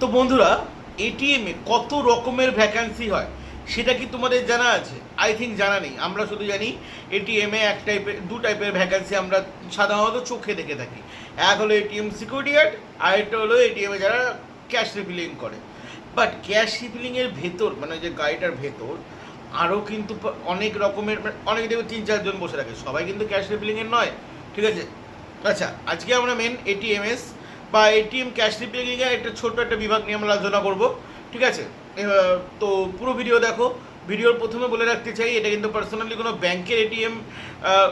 তো বন্ধুরা এটিএমে কত রকমের ভ্যাকান্সি হয়, সেটা কি তোমাদের জানা আছে? আই থিঙ্ক জানা নেই। আমরা শুধু জানি এটিএমে এক টাইপের দু টাইপের ভ্যাকান্সি আমরা সাধারণত চোখে দেখে থাকি। এক হলো এটিএম সিকিউরিটি গার্ড আর একটা হলো এটিএমে যারা ক্যাশ রিফিলিং করে। বাট ক্যাশ রিফিলিংয়ের ভেতর মানে যে গাড়িটার ভেতর আরও কিন্তু অনেক রকমের অনেক দেখবে তিন চারজন বসে রাখে সবাই কিন্তু ক্যাশ রিফিলিংয়ের নয়। ঠিক আছে? আচ্ছা আজকে আমরা মেন এটিএমএস বা এটিএম ক্যাশ রিফিলিংয়ের একটা ছোট্ট একটা বিভাগ নিয়ে আমরা আলোচনা করব। ঠিক আছে? তো পুরো ভিডিও দেখো। ভিডিওর প্রথমে বলে রাখতে চাই, এটা কিন্তু পার্সোনালি কোনো ব্যাংকের এটিএম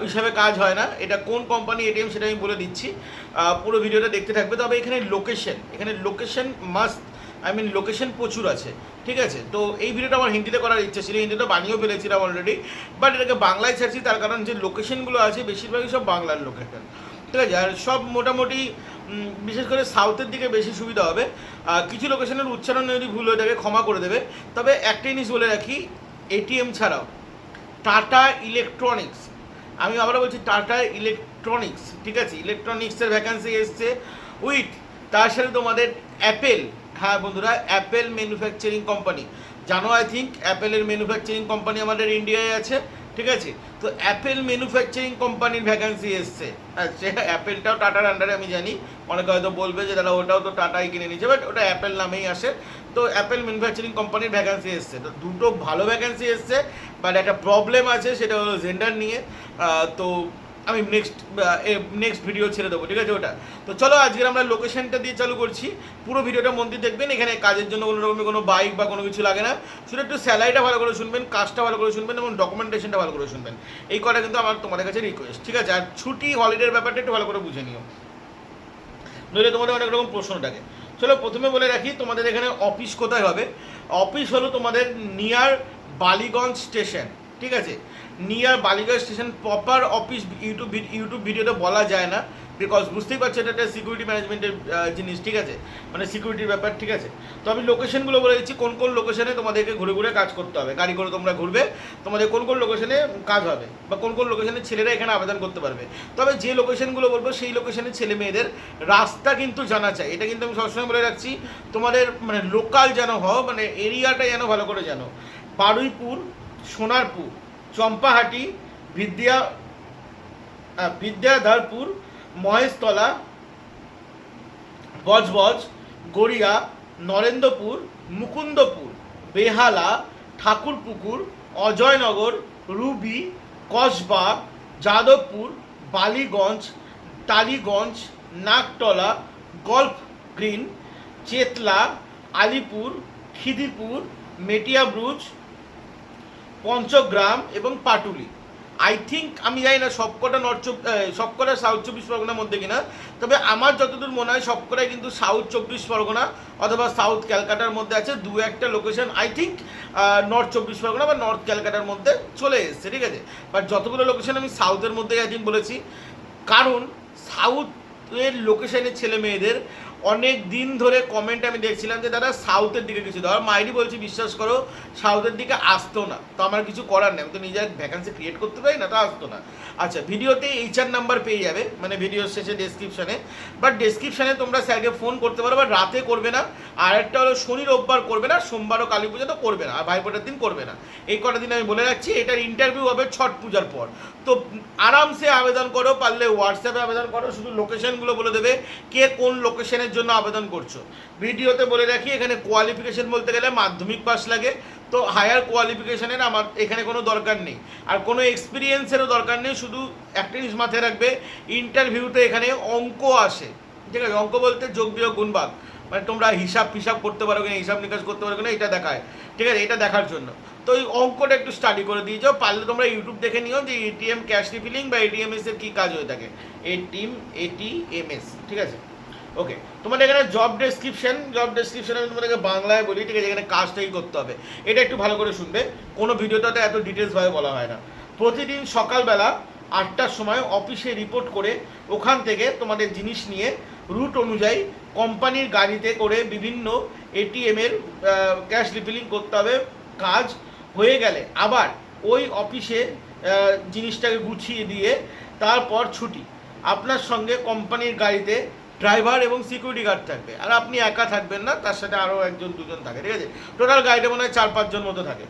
হিসাবে কাজ হয় না। এটা কোন কোম্পানি এটিএম সেটা আমি বলে দিচ্ছি। পুরো ভিডিওটা দেখতে থাকবে। তবে এখানে লোকেশন এখানে location must I mean location প্রচুর আছে। ঠিক আছে? তো এই ভিডিওটা আমার হিন্দিতে করার ইচ্ছা ছিল। হিন্দিতে বানিয়েও ফেলেছিলাম অলরেডি বাট এটাকে বাংলায় ছাড়ছি, তার কারণ যে লোকেশনগুলো আছে, বেশিরভাগই সব বাংলার লোকেশন ঠিক আছে? আর সব মোটামুটি বিশেষ করে সাউথের দিকে বেশি সুবিধা হবে। কিছু লোকেশনের উচ্চারণ যদি ভুল হয়ে থাকে, ক্ষমা করে দেবে। তবে একটা জিনিস বলে রাখি এটিএম ছাড়াও টাটা ইলেকট্রনিক্স। আমি আবারও বলছি, টাটা ইলেকট্রনিক্স, ঠিক আছে? ইলেকট্রনিক্সের ভ্যাকান্সি এসছে। উইথ তার সাথে তোমাদের অ্যাপেল হ্যাঁ বন্ধুরা অ্যাপেল ম্যানুফ্যাকচারিং কোম্পানি জানো আই থিঙ্ক অ্যাপেলের ম্যানুফ্যাকচারিং কোম্পানি আমাদের ইন্ডিয়ায় আছে। ঠিক আছে? তো অ্যাপেল ম্যানুফ্যাকচারিং কোম্পানির ভ্যাকান্সি এসছে। হ্যাঁ সে অ্যাপেলটাও টাটার আন্ডারে আমি জানি। অনেকে হয়তো বলবে যে, দাদা, ওটাও তো টাটাই কিনে নিয়েছে। বাট ওটা অ্যাপেল নামেই আসে। তো অ্যাপেল ম্যানুফ্যাকচারিং কোম্পানির ভ্যাকান্সি এসছে। তো দুটো ভালো ভ্যাকান্সি এসছে বাট একটা প্রবলেম আছে, সেটা হলো জেন্ডার নিয়ে। তো আমি নেক্সট নেক্সট ভিডিও ছেড়ে দেবো, ঠিক আছে ওটা? তো চলো আজকের আমরা লোকেশনটা দিয়ে চালু করছি। পুরো ভিডিওটা মন দিয়ে দেখবেন, এখানে কাজের জন্য কোনো রকমের কোনো বাইক বা কোনো কিছু লাগে না। শুধু একটু স্যালারিটা ভালো করে শুনবেন কাজটা ভালো করে শুনবেন এবং ডকুমেন্টেশনটা ভালো করে শুনবেন। এই কটা কিন্তু আমার তোমাদের কাছে রিকোয়েস্ট ঠিক আছে? আর ছুটি হলিডের ব্যাপারটা একটু ভালো করে বুঝে নিও। নইলে তোমাদের অনেক রকম প্রশ্ন থাকে। চলো প্রথমে বলে রাখি, তোমাদের এখানে অফিস কোথায় হবে? অফিস হলো তোমাদের নিয়ার বালিগঞ্জ স্টেশন ঠিক আছে? Near Ballygunge station proper office YouTube YouTube ভিডিওতে বলা যায় না বিকজ বুঝতেই পারছ এটা একটা সিকিউরিটি ম্যানেজমেন্টের জিনিস, ঠিক আছে? মানে সিকিউরিটির ব্যাপার, ঠিক আছে? তো আমি লোকেশনগুলো বলে দিচ্ছি, কোন কোন লোকেশনে তোমাদেরকে ঘুরে ঘুরে কাজ করতে হবে। গাড়ি করে তোমরা ঘুরবে, তোমাদের কোন কোন লোকেশনে কাজ হবে, বা কোন কোন লোকেশনে ছেলেরা এখানে আবেদন করতে পারবে। তবে যে লোকেশনগুলো বলব, সেই লোকেশনের ছেলে মেয়েদের রাস্তা কিন্তু জানা চাই। এটা কিন্তু আমি সবসময় বলে রাখছি, তোমাদের মানে লোকাল যেন হও মানে এরিয়াটা যেন ভালো করে জানো। Baruipur, Sonarpur Champahati, Vidya Vidyadharpur, Maheshtala, Budge Budge, Garia, Narendrapur, Mukundapur, Behala, Thakurpukur, Ajoynagar, Ruby, Kasba, Jadavpur, Ballygunge, Tollygunge Naktala golf green, Chetla, Alipore, Khidirpur, Metiabruz Panchagram এবং পাটুলি। আই থিঙ্ক আমি জানি না সবকটা নর্থ সবকটা সাউথ চব্বিশ পরগনার মধ্যে কিনা। তবে আমার যতদূর মনে হয় সবকটাই কিন্তু সাউথ চব্বিশ পরগনা অথবা সাউথ ক্যালকাটার মধ্যে আছে। দু একটা লোকেশন আই থিঙ্ক নর্থ চব্বিশ পরগনা বা নর্থ ক্যালকাটার মধ্যে চলে এসছে, ঠিক আছে? বাট যতগুলো লোকেশন আমি সাউথের মধ্যে আই থিঙ্ক বলেছি, কারণ সাউথের লোকেশনের ছেলে মেয়েদের অনেক দিন ধরে কমেন্ট আমি দেখছিলাম যে দাদা সাউথের দিকে কিছু দাও মাইরি বলছি, বিশ্বাস করো সাউথের দিকে আসতো না। তো আমার কিছু করার নেই। আমি তো নিজের ভ্যাকান্সি ক্রিয়েট করতে পারি না, তো আসতো না। আচ্ছা ভিডিওতে এইচআর নাম্বার পেয়ে যাবে। মানে ভিডিও শেষে ডেসক্রিপশনে বাট ডেসক্রিপশনে তোমরা স্যারকে ফোন করতে পারো বা রাতে করবে না। আর একটা হলো, শনি রোববার করবে না, সোমবার ও কালী পুজো তো করবে না। আর ভাইফোঁটার দিন করবে না। এই কটা দিন আমি বলে রাখছি, এটার ইন্টারভিউ হবে ছট পূজার পর। তো আরামসে আবেদন করো, পারলে হোয়াটসঅ্যাপে আবেদন করো, শুধু লোকেশনগুলো বলে দেবে, কে কোন জন্য আবেদন করছ। ভিডিওতে বলে রাখি, এখানে কোয়ালিফিকেশন বলতে গেলে মাধ্যমিক পাস লাগে। তো হায়ার কোয়ালিফিকেশনের আমার এখানে কোনো দরকার নেই। আর কোনো এক্সপিরিয়েন্সেরও দরকার নেই, শুধু একটা জিনিস মাথায় রাখবে ইন্টারভিউতে এখানে অঙ্ক আসে। ঠিক আছে, অঙ্ক বলতে যোগ বিয়োগ গুণবাগ মানে তোমরা হিসাব ফিসাব করতে পারো কিনা, হিসাব নিকাশ করতে পারো কিনা, এটা দেখায়। ঠিক আছে, এটা দেখার জন্য। তো এই অঙ্কটা একটু স্টাডি করে দিয়ে যাও, পারলে তোমরা ইউটিউব দেখে নিও যে এটিএম ক্যাশ রিফিলিং বা এটিএমএস এর কী কাজ হয়ে থাকে। এটিএম এটিএমএস ঠিক আছে? ওকে তোমাদের এখানে জব ডেসক্রিপশন জব ডেসক্রিপশন আমি তোমাদেরকে বাংলায় বলি, ঠিক আছে? এখানে কাজটাই করতে হবে। এটা একটু ভালো করে শুনবে। কোনো ভিডিওটাতে এত ডিটেলসভাবে বলা হয় না। প্রতিদিন সকালবেলা আটটার সময় অফিসে রিপোর্ট করে ওখান থেকে তোমাদের জিনিস নিয়ে রুট অনুযায়ী কোম্পানির গাড়িতে করে বিভিন্ন এটিএমের ক্যাশ রিফিলিং করতে হবে। কাজ হয়ে গেলে আবার ওই অফিসে জিনিসটাকে গুছিয়ে দিয়ে তারপর ছুটি। আপনার সঙ্গে কোম্পানির গাড়িতে ড্রাইভার এবং সিকিউরিটি গার্ড থাকবে। আর আপনি একা থাকবেন না, তার সাথে আরও একজন, দুজন থাকে, ঠিক আছে? টোটাল গাড়িটা মনে হয় চার, পাঁচজন মতো থাকে।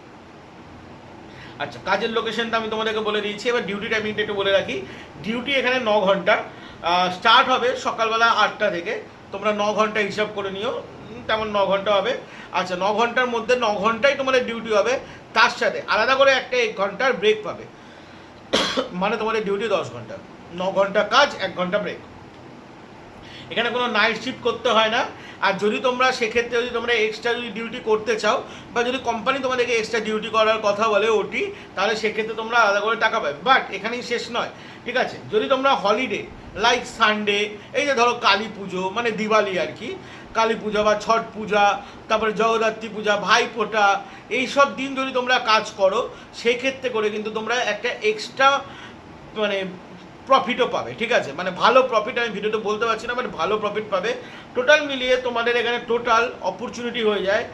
আচ্ছা কাজের লোকেশনটা আমি তোমাদেরকে বলে দিয়েছি। এবার ডিউটি টাইমিংটা একটু বলে রাখি। ডিউটি এখানে ন ঘণ্টা। স্টার্ট হবে সকালবেলা আটটা থেকে। তোমরা ন ঘণ্টা হিসাব করে নিও। তেমন ন ঘণ্টা হবে। আচ্ছা ন ঘণ্টার মধ্যে ন ঘন্টাই তোমাদের ডিউটি হবে। তার সাথে আলাদা করে একটা এক ঘণ্টার ব্রেক পাবে। মানে তোমাদের ডিউটি দশ ঘণ্টা। ন ঘণ্টা কাজ, এক ঘণ্টা ব্রেক এখানে কোনো নাইট শিফট করতে হয় না। আর যদি তোমরা সেক্ষেত্রে যদি তোমরা এক্সট্রা যদি ডিউটি করতে চাও, বা যদি কোম্পানি তোমাদেরকে এক্সট্রা ডিউটি করার কথা বলে ওটি তাহলে সেক্ষেত্রে তোমরা আলাদা করে টাকা পাবে। বাট এখানেই শেষ নয়, ঠিক আছে? যদি তোমরা হলিডে লাইক সানডে এই যে ধরো কালী পুজো মানে দিওয়ালি আর কি, কালী পূজা বা ছট পূজা, তারপরে জগদ্ধাত্রী পূজা, ভাইফোঁটা, এইসব দিন যদি তোমরা কাজ করো, সেক্ষেত্রে করে কিন্তু তোমরা একটা এক্সট্রা মানে প্রফিটও পাবে, ঠিক আছে? মানে ভালো প্রফিট আমি ভিডিওতে বলতে পারছি না মানে ভালো প্রফিট পাবে। টোটাল মিলিয়ে তোমাদের এখানে টোটাল অপরচুনিটি হয়ে যায়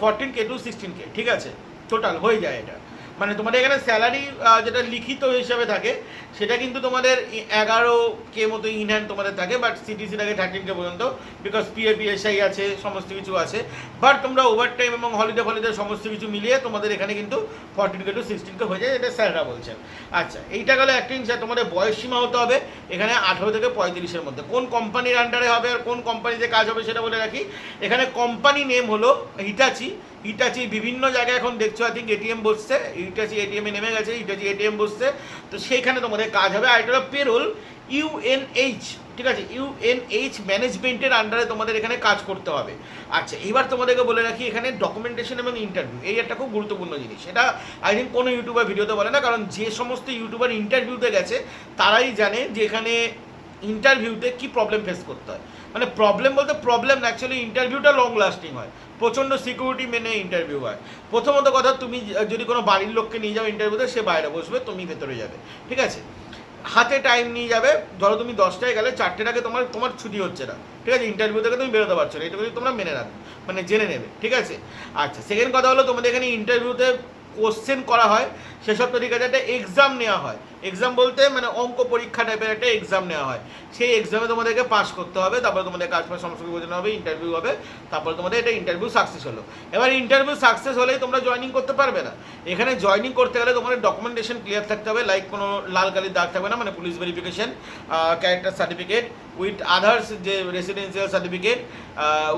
fourteen K to sixteen K ঠিক আছে? টোটাল হয়ে যায় এটা। মানে তোমাদের এখানে স্যালারি যেটা লিখিত হিসাবে থাকে, সেটা কিন্তু তোমাদের এগারো কে মতো ইনহ্যান্ড তোমাদের থাকে বাট সিটিসি থাকে থার্টিন কে পর্যন্ত বিকজ পিএ পিএসআই আছে, সমস্ত কিছু আছে। বাট তোমরা ওভার টাইম এবং হলিডে ফলিডে সমস্ত কিছু মিলিয়ে তোমাদের এখানে কিন্তু fourteen K to sixteen K হয়ে যায় এটা স্যাররা বলছেন। আচ্ছা এইটা গেলো একটা আর তোমাদের বয়স সীমা হতে হবে, এখানে আঠেরো থেকে পঁয়ত্রিশের মধ্যে। কোন কোম্পানির আন্ডারে হবে আর কোন কোম্পানিতে কাজ হবে সেটা বলে রাখি। এখানে কোম্পানি নেম হলো হিটাচি হিটাচি বিভিন্ন জায়গায় এখন দেখছ আই থিঙ্ক এটিএম বসছে হিটাচি এটিএমে নেমে গেছে ইটাচি এটিএম বসছে, তো সেইখানে তোমাদের কাজ হবে। আর এটা পেরোল ইউএনএইচ ঠিক আছে? ইউএনএইচ ম্যানেজমেন্টের আন্ডারে তোমাদের এখানে কাজ করতে হবে। আচ্ছা এবার তোমাদেরকে বলে রাখি, এখানে ডকুমেন্টেশন এবং ইন্টারভিউ এই একটা খুব গুরুত্বপূর্ণ জিনিস। এটা আই থিঙ্ক কোনো ইউটিউবার ভিডিওতে বলে না, কারণ যে সমস্ত ইউটিউবার ইন্টারভিউতে গেছে, তারাই জানে যে এখানে ইন্টারভিউতে কি প্রবলেম ফেস করতে হয়। মানে প্রবলেম বলতে প্রবলেম অ্যাকচুয়ালি ইন্টারভিউটা লং লাস্টিং হয়। প্রচণ্ড সিকিউরিটি মেনে ইন্টারভিউ হয়। প্রথমত কথা, তুমি যদি কোনো বাড়ির লোককে নিয়ে যাও ইন্টারভিউতে সে বাইরে বসবে, তুমি ভেতরে যাবে। ঠিক আছে? হাতে টাইম নিয়ে যাবে, ধরো তুমি দশটায় গেলে, চারটের আগে তোমার তোমার ছুটি হচ্ছে না। ঠিক আছে? ইন্টারভিউ থেকে তুমি বেরোতে পারছ না, এটা যদি তোমরা মেনে রাখবে মানে জেনে নেবে। ঠিক আছে? আচ্ছা সেকেন্ড কথা হলো, তোমাদের এখানে ইন্টারভিউতে কোশ্চেন করা হয়, সেসব তো ঠিক আছে, একটা এক্সাম নেওয়া হয়। এক্সাম বলতে মানে অঙ্ক পরীক্ষা টাইপের একটা এক্সাম নেওয়া হয়। সেই এক্সামে তোমাদেরকে পাস করতে হবে, তারপরে তোমাদের কাজ কিছু বোঝানো হবে ইন্টারভিউ হবে, তারপরে তোমাদের এটা ইন্টারভিউ সাকসেস হলো। এবার ইন্টারভিউ সাকসেস হলেই তোমরা জয়েনিং করতে পারবে না। এখানে জয়েনিং করতে গেলে তোমাদের ডকুমেন্টেশন ক্লিয়ার থাকতে হবে লাইক কোনো লাল কালির দাগ থাকবে না মানে police verification character certificate with others যে রেসিডেন্সিয়াল সার্টিফিকেট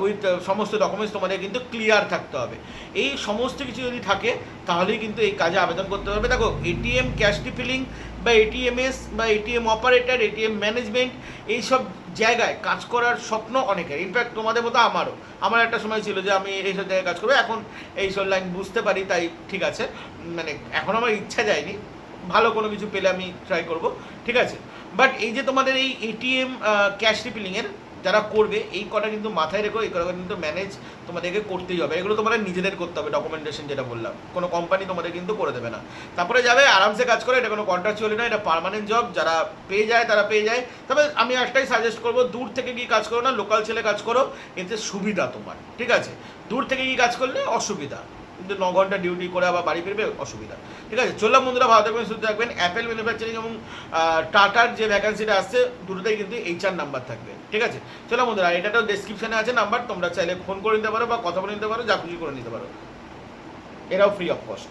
উইথ সমস্ত ডকুমেন্টস তোমাদের কিন্তু ক্লিয়ার থাকতে হবে। এই সমস্ত কিছু যদি থাকে, তাহলেই কিন্তু এই কাজে আবেদন করতে পারবে। দেখো এটিএম ক্যাশ রিফিলিং বা এটিএমএস বা এটিএম অপারেটর এটিএম ম্যানেজমেন্ট এইসব জায়গায় কাজ করার স্বপ্ন অনেকের। ইনফ্যাক্ট তোমাদের মতো আমারও। আমার একটা সময় ছিল যে আমি এইসব জায়গায় কাজ করব। এখন এইসব লাইন বুঝতে পারি, তাই ঠিক আছে। মানে এখন আমার ইচ্ছা যায়নি। ভালো কোনো কিছু পেলে আমি ট্রাই করব। ঠিক আছে? বাট এই যে তোমাদের এই এটিএম ক্যাশ রিফিলিংয়ের যারা করবে, এই কটা কিন্তু মাথায় রেখো, এই কটা কিন্তু ম্যানেজ তোমাদেরকে করতেই হবে। এগুলো তোমাদের নিজেদের করতে হবে ডকুমেন্টেশন যেটা বললাম। কোনো কোম্পানি তোমাদের কিন্তু করে দেবে না। তারপরে যাবে, আরামসে কাজ করে, এটা কোনো কন্ট্রাকচুয়ালি না এটা পার্মানেন্ট জব যারা পেয়ে যায়, তারা পেয়ে যায়। তবে আমি একটাই সাজেস্ট করব, দূর থেকে গিয়ে কাজ করো না লোকাল ছেলে কাজ করো, এতে সুবিধা তোমার, ঠিক আছে? দূর থেকে গিয়ে কাজ করলে অসুবিধা। কিন্তু ন ঘণ্টা ডিউটি করে আবার বাড়ি ফিরবে, অসুবিধা। ঠিক আছে? চললাম বন্ধুরা, ভালো থাকবেন শুধু থাকবেন। অ্যাপেল ম্যানুফ্যাকচারিং এবং টাটার যে ভ্যাকান্সিটা আসছে, দুটোতেই কিন্তু এইচআর নাম্বার থাকবে। ঠিক আছে? চলো বন্ধুরা এটা তো ডেসক্রিপশনে আছে নাম্বার তোমরা চাইলে ফোন করে নিতে পারো বা কথা বলে নিতে পারো, যা খুশি করে নিতে পারো। এরাও ফ্রি অফ কস্ট